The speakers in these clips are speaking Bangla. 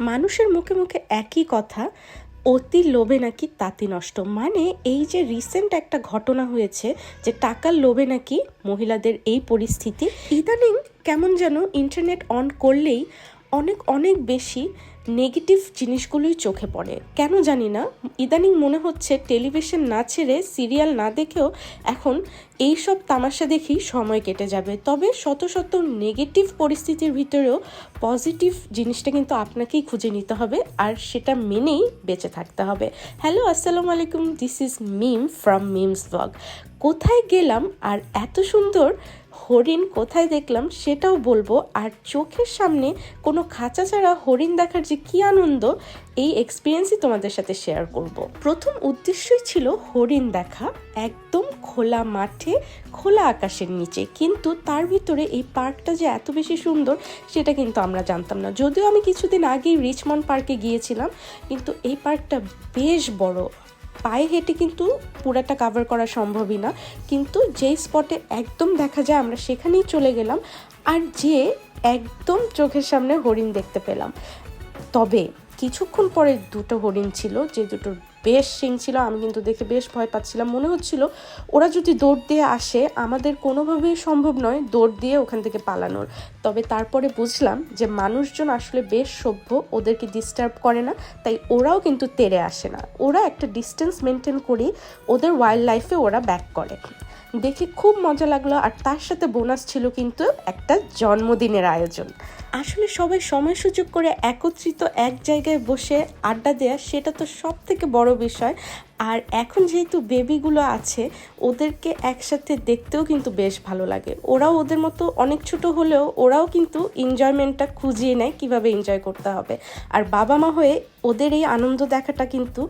মানুষের মুখে মুখে একই কথা, অতি লোভে নাকি তাঁতি নষ্ট। মানে এই যে রিসেন্ট একটা ঘটনা হয়েছে যে টাকার লোভে নাকি মহিলাদের এই পরিস্থিতি, ইদানিং কেমন যেন ইন্টারনেট অন করলেই অনেক অনেক বেশি নেগেটিভ জিনিসগুলোই চোখে পড়ে। কেন জানি না, ইদানিং মনে হচ্ছে টেলিভিশন না ছেড়ে সিরিয়াল না দেখেও এখন এই সব তামাশা দেখেই সময় কেটে যাবে। তবে শত শত নেগেটিভ পরিস্থিতির ভিতরেও পজিটিভ জিনিসটা কিন্তু আপনাকেই খুঁজে নিতে হবে আর সেটা মেনেই বেঁচে থাকতে হবে। হ্যালো আসসালামু আলাইকুম this is Mim from Mim's blog কোথায় গেলাম আর এত সুন্দর হরিণ কোথায় দেখলাম সেটাও বলব। আর চোখের সামনে কোনো খাঁচা ছাড়া হরিণ দেখার যে কী আনন্দ, এই এক্সপিরিয়েন্সই তোমাদের সাথে শেয়ার করব। প্রথম উদ্দেশ্যই ছিল হরিণ দেখা, একদম খোলা মাঠে, খোলা আকাশের নিচে। কিন্তু তার ভিতরে এই পার্কটা যে এত বেশি সুন্দর, সেটা কিন্তু আমরা জানতাম না। যদিও আমি কিছুদিন আগেই রিচমন্ড পার্কে গিয়েছিলাম, কিন্তু এই পার্কটা বেশ বড়। পায়ে হেঁটে কিন্তু পুরাটা কাভার করা সম্ভবই না। কিন্তু যেই স্পটে একদম দেখা যায়, আমরা সেখানেই চলে গেলাম আর যে একদম চোখের সামনে হরিণ দেখতে পেলাম। তবে কিছুক্ষণ পরে দুটো হরিণ ছিল, যে দুটো বেশ শিং ছিল, আমি কিন্তু দেখে বেশ ভয় পাচ্ছিলাম। মনে হচ্ছিল ওরা যদি দৌড় দিয়ে আসে, আমাদের কোনোভাবেই সম্ভব নয় দৌড় দিয়ে ওখান থেকে পালানোর। তবে তারপরে বুঝলাম যে মানুষজন আসলে বেশ সভ্য, ওদেরকে ডিস্টার্ব করে না, তাই ওরাও কিন্তু তেড়ে আসে না। ওরা একটা ডিস্টেন্স মেনটেন করে ওদের ওয়াইল্ড লাইফে ওরা ব্যাক করে। দেখে খুব মজা লাগল, আর তার সাথে বোনাস ছিল কিন্তু একটা জন্মদিনের আয়োজন। আসলে সবাই সময় সুযোগ করে একত্রিত এক জায়গায় বসে আড্ডা দেয়া, সেটা তো সব থেকে বড় বিষয়। আর এখন যেহেতু বেবিগুলো আছে, ওদেরকে একসাথে দেখতেও কিন্তু বেশ ভালো লাগে। ওরাও ওদের মতো অনেক ছোট হলেও ওরাও কিন্তু এনজয়মেন্টটা খুঁজিয়ে নেয় কীভাবে এনজয় করতে হবে। আর বাবা মা হয়ে ওদের এই আনন্দ দেখাটা কিন্তু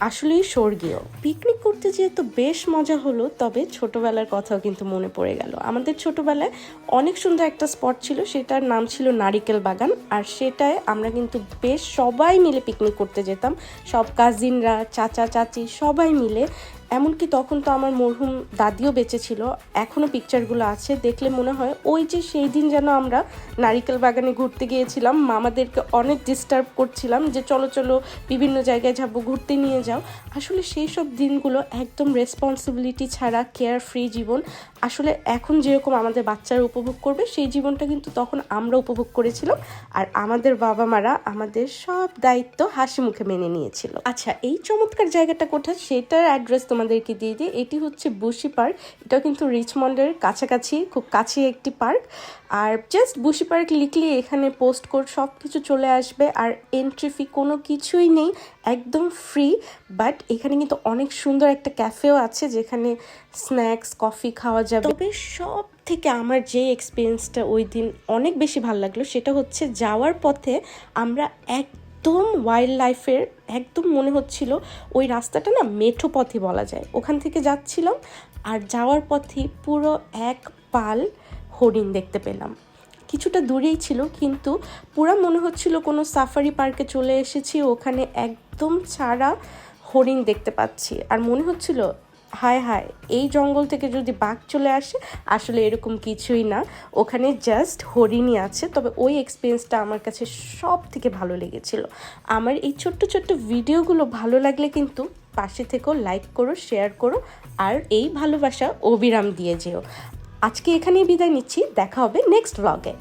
আসলেই স্বর্গীয়। পিকনিক করতে যেহেতু বেশ মজা হলো, তবে ছোটবেলার কথাও কিন্তু মনে পড়ে গেল। আমাদের ছোটবেলায় অনেক সুন্দর একটা স্পট ছিল, সেটার নাম ছিল নারিকেল বাগান। আর সেটায় আমরা কিন্তু বেশ সবাই মিলে পিকনিক করতে যেতাম। সব কাজিনরা চাচা, চাচি সবাই মিলে এমনকি তখন তো আমার মরহুম দাদিও বেঁচে ছিল এখনও পিকচারগুলো আছে, দেখলে মনে হয় ওই যে সেই দিন যেন আমরা নারিকেল বাগানে ঘুরতে গিয়েছিলাম, মামাদেরকে অনেক ডিস্টার্ব করছিলাম যে চলো চলো বিভিন্ন জায়গায় যাব, ঘুরতে নিয়ে যাও। আসলে সেই সব দিনগুলো একদম রেসপন্সিবিলিটি ছাড়া কেয়ার ফ্রি জীবন। আসলে এখন যেরকম আমাদের বাচ্চারা উপভোগ করবে, সেই জীবনটা কিন্তু তখন আমরা উপভোগ করেছিলাম। আর আমাদের বাবা মারা আমাদের সব দায়িত্ব হাসি মুখে মেনে নিয়েছিল। আচ্ছা এই চমৎকার জায়গাটা কোথায়? সেটার অ্যাড্রেস তোমাদেরকে দিয়ে দিই। এটি হচ্ছে বুশি পার্ক। এটাও কিন্তু রিচমন্ডের কাছাকাছি, খুব কাছে একটি পার্ক। আর জাস্ট বুশি পার্ক লিখলে এখানে পোস্ট কোড সব কিছু চলে আসবে আর এন্ট্রি ফি কোনো কিছুই নেই, একদম ফ্রি বাট এখানে কিন্তু অনেক সুন্দর একটা ক্যাফেও আছে যেখানে স্ন্যাক্স কফি খাওয়া যাবে। তবে সব থেকে আমার যে এক্সপিরিয়েন্সটা ওই দিন অনেক বেশি ভালো লাগল, সেটা হচ্ছে যাওয়ার পথে আমরা এক একদম ওয়াইল্ড লাইফের একদম মনে হচ্ছিল ওই রাস্তাটা না মেঠো পথে বলা যায়। ওখান থেকে যাচ্ছিলাম আর যাওয়ার পথে পুরো এক পাল হরিণ দেখতে পেলাম। কিছুটা দূরেই ছিল কিন্তু পুরো মনে হচ্ছিল কোনো সাফারি পার্কে চলে এসেছি, ওখানে একদম ছাড়া হরিণ দেখতে পাচ্ছি। আর মনে হচ্ছিল হায় হায়, এই জঙ্গল থেকে যদি বাঘ চলে আসে, আসলে এরকম কিছুই না। ওখানে জাস্ট হরিণই আছে, তবে ওই এক্সপিরিয়েন্সটা আমার কাছে সব থেকে ভালো লেগেছিল। আমার এই ছোট্ট ছোট্ট ভিডিওগুলো ভালো লাগলে কিন্তু পাশে থেকেও লাইক করো শেয়ার করো, আর এই ভালোবাসা অবিরাম দিয়ে যেও। আজকে এখানেই বিদায় নিচ্ছি, দেখা হবে নেক্সট ব্লগে